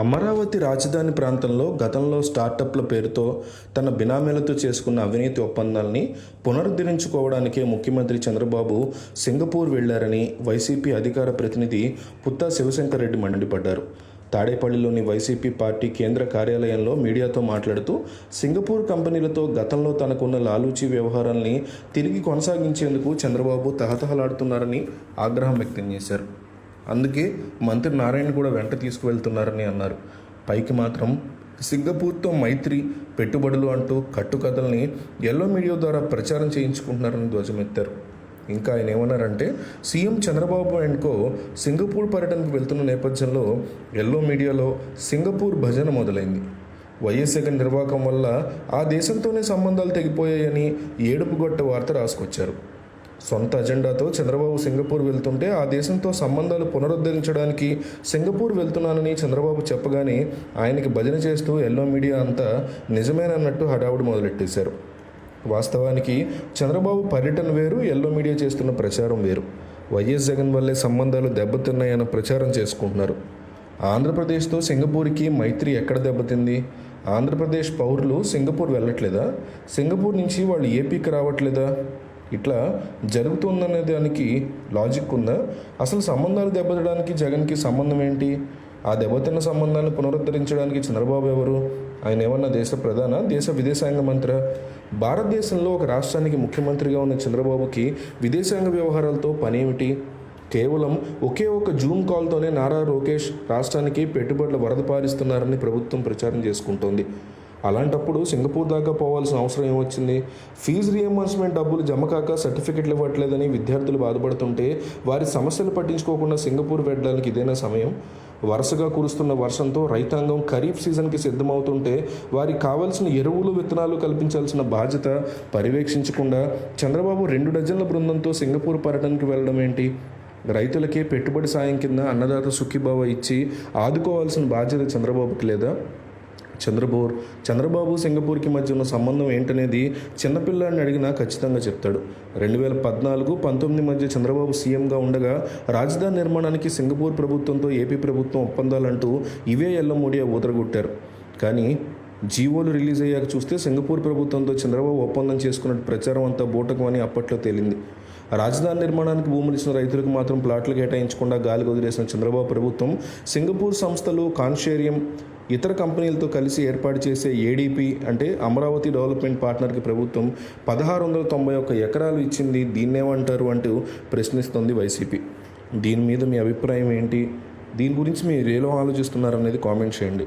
అమరావతి రాజధాని ప్రాంతంలో గతంలో స్టార్టప్ల పేరుతో తన బినామీలతో చేసుకున్న అవినీతి ఒప్పందాల్ని పునరుద్ధరించుకోవడానికే ముఖ్యమంత్రి చంద్రబాబు సింగపూర్ వెళ్ళారని వైసీపీ అధికార ప్రతినిధి పుత్తా శివశంకర్ రెడ్డి మండిపడ్డారు. తాడేపల్లిలోని వైసీపీ పార్టీ కేంద్ర కార్యాలయంలో మీడియాతో మాట్లాడుతూ సింగపూర్ కంపెనీలతో గతంలో తనకున్న లాలూచీ వ్యవహారాల్ని తిరిగి కొనసాగించేందుకు చంద్రబాబు తహతహలాడుతున్నారని ఆగ్రహం వ్యక్తం చేశారు. అందుకే మంత్రి నారాయణ కూడా వెంట తీసుకువెళ్తున్నారని అన్నారు. పైకి మాత్రం సింగపూర్తో మైత్రి పెట్టుబడులు అంటూ కట్టుకథల్ని ఎల్లో మీడియా ద్వారా ప్రచారం చేయించుకుంటున్నారని ధ్వజమెత్తారు. ఇంకా ఆయన ఏమన్నారంటే CM Chandrababu and co Singapore పర్యటనకు వెళ్తున్న నేపథ్యంలో ఎల్లో మీడియాలో సింగపూర్ భజన మొదలైంది. వైఎస్ జగన్ నిర్వాహకం వల్ల ఆ దేశంతోనే సంబంధాలు తెగిపోయాయని ఏడుపుగొట్ట వార్త రాసుకొచ్చారు. సొంత అజెండాతో చంద్రబాబు సింగపూర్ వెళ్తుంటే ఆ దేశంతో సంబంధాలు పునరుద్ధరించడానికి సింగపూర్ వెళ్తున్నానని చంద్రబాబు చెప్పగానే ఆయనకి భజన చేస్తూ ఎల్లో మీడియా అంతా నిజమేనన్నట్టు హడావుడి మొదలెట్టేశారు. వాస్తవానికి చంద్రబాబు పర్యటన వేరు ఎల్లో మీడియా చేస్తున్న ప్రచారం వేరు. వైఎస్ జగన్ వల్లే సంబంధాలు దెబ్బతిన్నాయన్న ప్రచారం చేసుకుంటున్నారు. ఆంధ్రప్రదేశ్తో సింగపూర్కి మైత్రి ఎక్కడ దెబ్బతింది? ఆంధ్రప్రదేశ్ పౌరులు సింగపూర్ వెళ్ళట్లేదా? సింగపూర్ నుంచి వాళ్ళు ఏపీకి రావట్లేదా? ఇట్లా జరుగుతుందనే దానికి లాజిక్ ఉందా? అసలు సంబంధాలు దెబ్బతడానికి జగన్కి సంబంధం ఏంటి? ఆ దెబ్బతిన్న సంబంధాలను పునరుద్ధరించడానికి చంద్రబాబు ఎవరు? ఆయన ఏమన్నా దేశ ప్రధాన? దేశ విదేశాంగ మంత్రి? భారతదేశంలో ఒక రాష్ట్రానికి ముఖ్యమంత్రిగా ఉన్న చంద్రబాబుకి విదేశాంగ వ్యవహారాలతో పనేమిటి? కేవలం ఒకే ఒక జూమ్ కాల్తోనే నారా లోకేష్ రాష్ట్రానికి పెట్టుబడుల వరద పారిస్తున్నారని ప్రభుత్వం ప్రచారం చేసుకుంటోంది. అలాంటప్పుడు సింగపూర్ దాకా పోవాల్సిన అవసరం ఏమొచ్చింది? ఫీజు రియంబర్స్మెంట్ డబ్బులు జమ కాక సర్టిఫికెట్లు ఇవ్వట్లేదని విద్యార్థులు బాధపడుతుంటే వారి సమస్యలు పట్టించుకోకుండా సింగపూర్ వెళ్ళడానికి ఇదేనా సమయం? వరుసగా కురుస్తున్న వర్షంతో రైతాంగం ఖరీఫ్ సీజన్కి సిద్ధమవుతుంటే వారికి కావాల్సిన ఎరువులు విత్తనాలు కల్పించాల్సిన బాధ్యత పర్యవేక్షించకుండా చంద్రబాబు రెండు డజన్ల బృందంతో సింగపూర్ పర్యటనకు వెళ్ళడం ఏంటి? రైతులకే పెట్టుబడి సాయం కింద అన్నదాత సుఖీభావ ఇచ్చి ఆదుకోవాల్సిన బాధ్యత చంద్రబాబుకి లేదా? చంద్రబోర్. చంద్రబాబు సింగపూర్కి మధ్య ఉన్న సంబంధం ఏంటనేది చిన్నపిల్లాడిని అడిగినా ఖచ్చితంగా చెప్తాడు. రెండు వేల పద్నాలుగు పంతొమ్మిది మధ్య చంద్రబాబు సీఎంగా ఉండగా రాజధాని నిర్మాణానికి సింగపూర్ ప్రభుత్వంతో ఏపీ ప్రభుత్వం ఒప్పందాలంటూ ఇవే ఎల్లమూడియా ఊదరగొట్టారు. కానీ జీవోలు రిలీజ్ అయ్యాక చూస్తే సింగపూర్ ప్రభుత్వంతో చంద్రబాబు ఒప్పందం చేసుకున్నట్టు ప్రచారం అంతా బూటకం అని అప్పట్లో తేలింది. రాజధాని నిర్మాణానికి భూములు ఇచ్చిన రైతులకు మాత్రం ప్లాట్లు కేటాయించకుండా గాలికి వదిలేసిన చంద్రబాబు ప్రభుత్వం సింగపూర్ సంస్థలు కాన్షేరియం ఇతర కంపెనీలతో కలిసి ఏర్పాటు చేసే ఏడీపీ అంటే అమరావతి డెవలప్మెంట్ పార్ట్నర్కి ప్రభుత్వం పదహారు వందల తొంభై ఒక్క ఎకరాలు ఇచ్చింది దీన్నేమంటారు అంటూ ప్రశ్నిస్తోంది వైసీపీ. దీని మీద మీ అభిప్రాయం ఏంటి? దీని గురించి మీరు ఏలో ఆలోచిస్తున్నారనేది కామెంట్ చేయండి.